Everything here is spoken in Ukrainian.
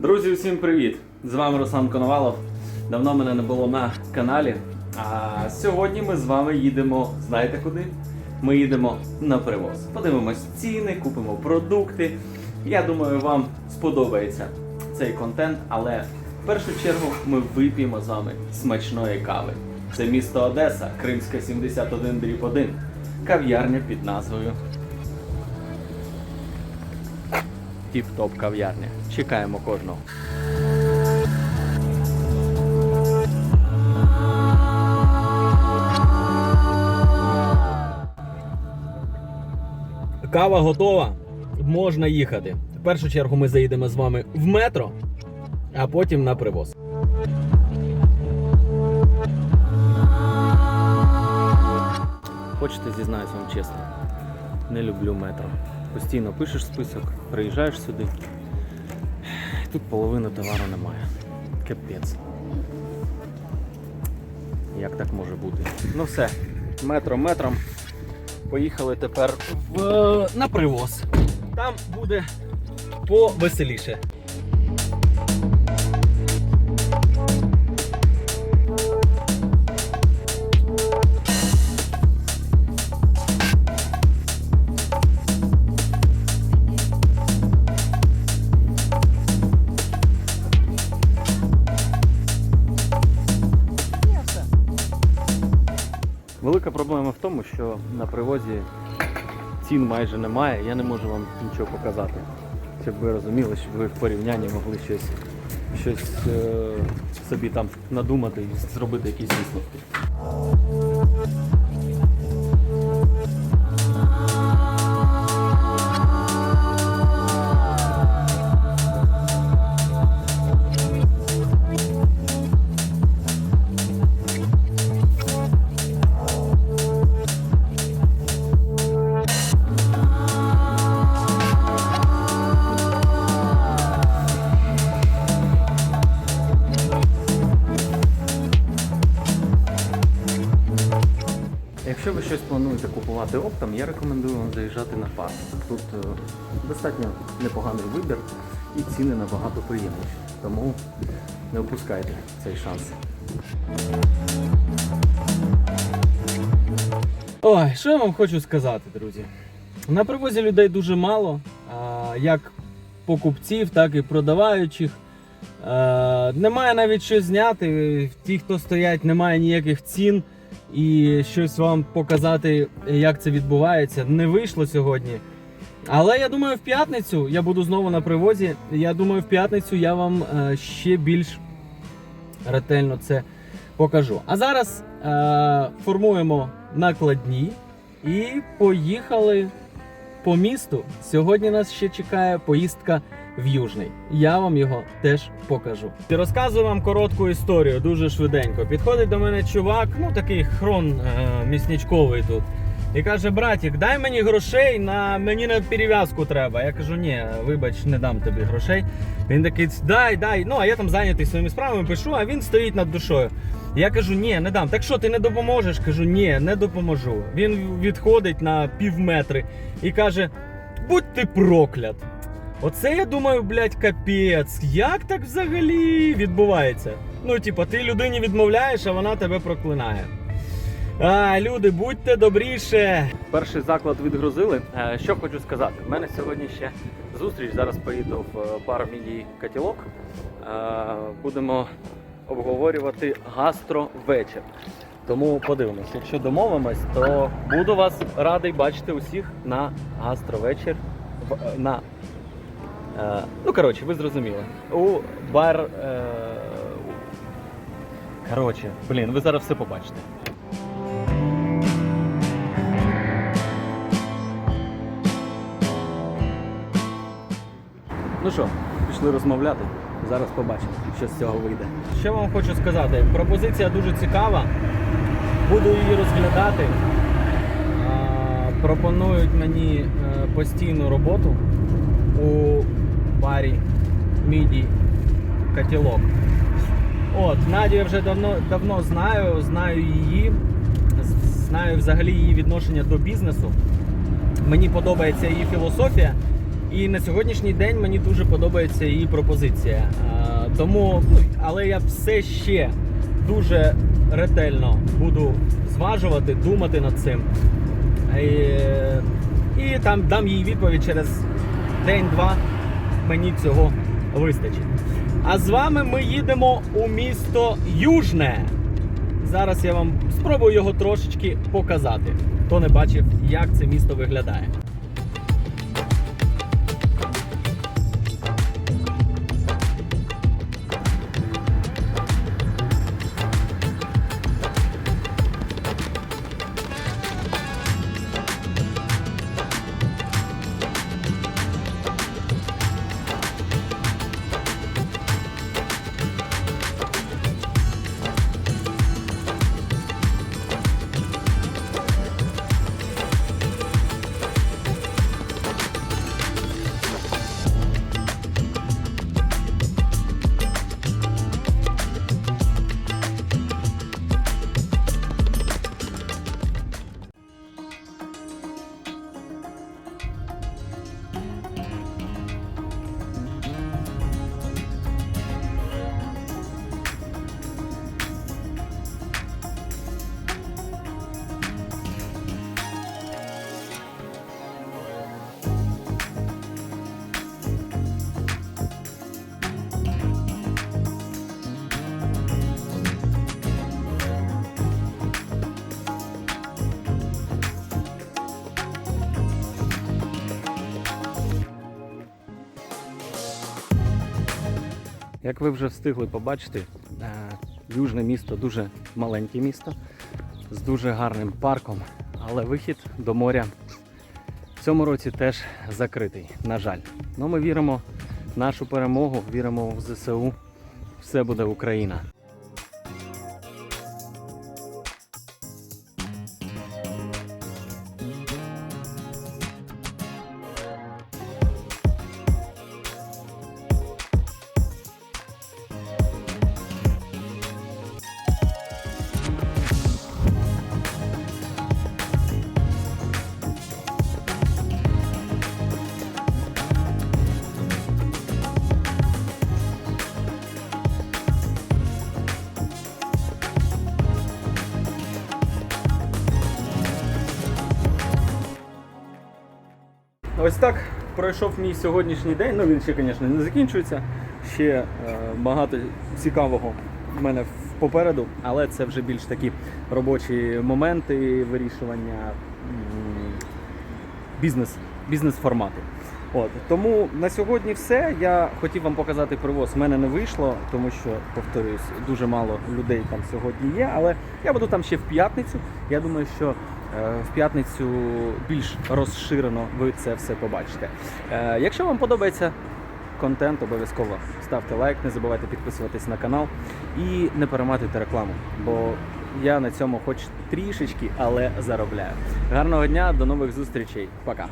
Друзі, всім привіт! З вами Руслан Коновалов. Давно мене не було на каналі. А сьогодні ми з вами їдемо, знаєте куди? Ми їдемо на привоз. Подивимось ціни, купимо продукти. Я думаю, вам сподобається цей контент, але в першу чергу ми вип'ємо з вами смачної кави. Це місто Одеса, Кримська 71 дріб 1. Кав'ярня під назвою Тіп-топ кав'ярня. Чекаємо кожного. Кава готова. Можна їхати. В першу чергу ми заїдемо з вами в метро, а потім на привоз. Хочете, зізнаюсь вам чесно. Не люблю метро. Постійно пишеш список, приїжджаєш сюди. Тут половини товару немає. Капець. Як так може бути? Ну все, метро метром. Поїхали тепер в... на привоз. Там буде повеселіше. Велика проблема в тому, що на привозі цін майже немає, я не можу вам нічого показати. Щоб ви розуміли, щоб ви в порівнянні могли щось, щось е, собі там надумати і зробити якісь висновки. Якщо ви щось плануєте купувати оптом, я рекомендую вам заїжджати на парк. Тут е, достатньо непоганий вибір і ціни набагато приємніші. Тому не опускайте цей шанс. Ой, що я вам хочу сказати, друзі. На привозі людей дуже мало, як покупців, так і продаваючих. Е, Немає навіть що зняти. Ті, хто стоять, немає ніяких цін і щось вам показати, як це відбувається. Не вийшло сьогодні. Але я думаю, в п'ятницю я буду знову на привозі. Я думаю, в п'ятницю я вам е, ще більш ретельно це покажу. А зараз е, формуємо накладні і поїхали по місту. Сьогодні нас ще чекає поїздка в Южний. Я вам його теж покажу. Розказую вам коротку історію, дуже швиденько. Підходить до мене чувак, ну такий хрон е, міснячковий тут. І каже: братік, дай мені грошей на мені на перев'язку треба. Я кажу, ні, вибач, не дам тобі грошей. Він такий, дай, дай. Ну а я там зайнятий своїми справами пишу, а він стоїть над душою. Я кажу, ні, не дам. Так що ти не допоможеш? Кажу, ні, не допоможу. Він відходить на пів метри і каже: будь ти проклят. Оце я думаю, блядь, капець. Як так взагалі відбувається? Ну, типа, ти людині відмовляєш, а вона тебе проклинає. А, люди, будьте добріше. Перший заклад відгрузили. Е, Що хочу сказати, в мене сьогодні ще зустріч. Зараз поїду в бар мідій Катілок. Е, Будемо обговорювати гастровечір. Тому подивимось, якщо домовимось, то буду вас радий бачити усіх на гастровечір. е, На, ну, коротше, ви зрозуміли. У бар. Е, коротше, блін, ви зараз все побачите. Ну що, пішли розмовляти. Зараз побачимо, що з цього вийде. Що вам хочу сказати? Пропозиція дуже цікава. Буду її розглядати. Пропонують мені е, постійну роботу у барі Міді Катілок. От, Надю я вже давно, давно знаю, знаю її, знаю взагалі її відношення до бізнесу. Мені подобається її філософія. І на сьогоднішній день мені дуже подобається її пропозиція. Е, Тому, ну, але я все ще дуже ретельно буду зважувати, думати над цим. І, і там дам їй відповідь через день-два. Мені цього вистачить. А з вами ми їдемо у місто Южне. Зараз я вам спробую його трошечки показати. Хто не бачив, як це місто виглядає. Як ви вже встигли побачити, е, южне місто дуже маленьке місто з дуже гарним парком, але вихід до моря в цьому році теж закритий, на жаль. Ну ми віримо в нашу перемогу, віримо в ЗСУ. Все буде Україна. Ось так пройшов мій сьогоднішній день. Ну він ще, звісно, не закінчується. Ще е, багато цікавого в мене попереду, але це вже більш такі робочі моменти вирішування бізнес-формату. От тому на сьогодні все. Я хотів вам показати привоз. У мене не вийшло, тому що повторюсь, дуже мало людей там сьогодні є. Але я буду там ще в п'ятницю. Я думаю, що в п'ятницю більш розширено ви це все побачите. Е, Якщо вам подобається контент, обов'язково ставте лайк, не забувайте підписуватись на канал і не перематуйте рекламу, бо я на цьому хоч трішечки, але заробляю. Гарного дня, до нових зустрічей. Пока.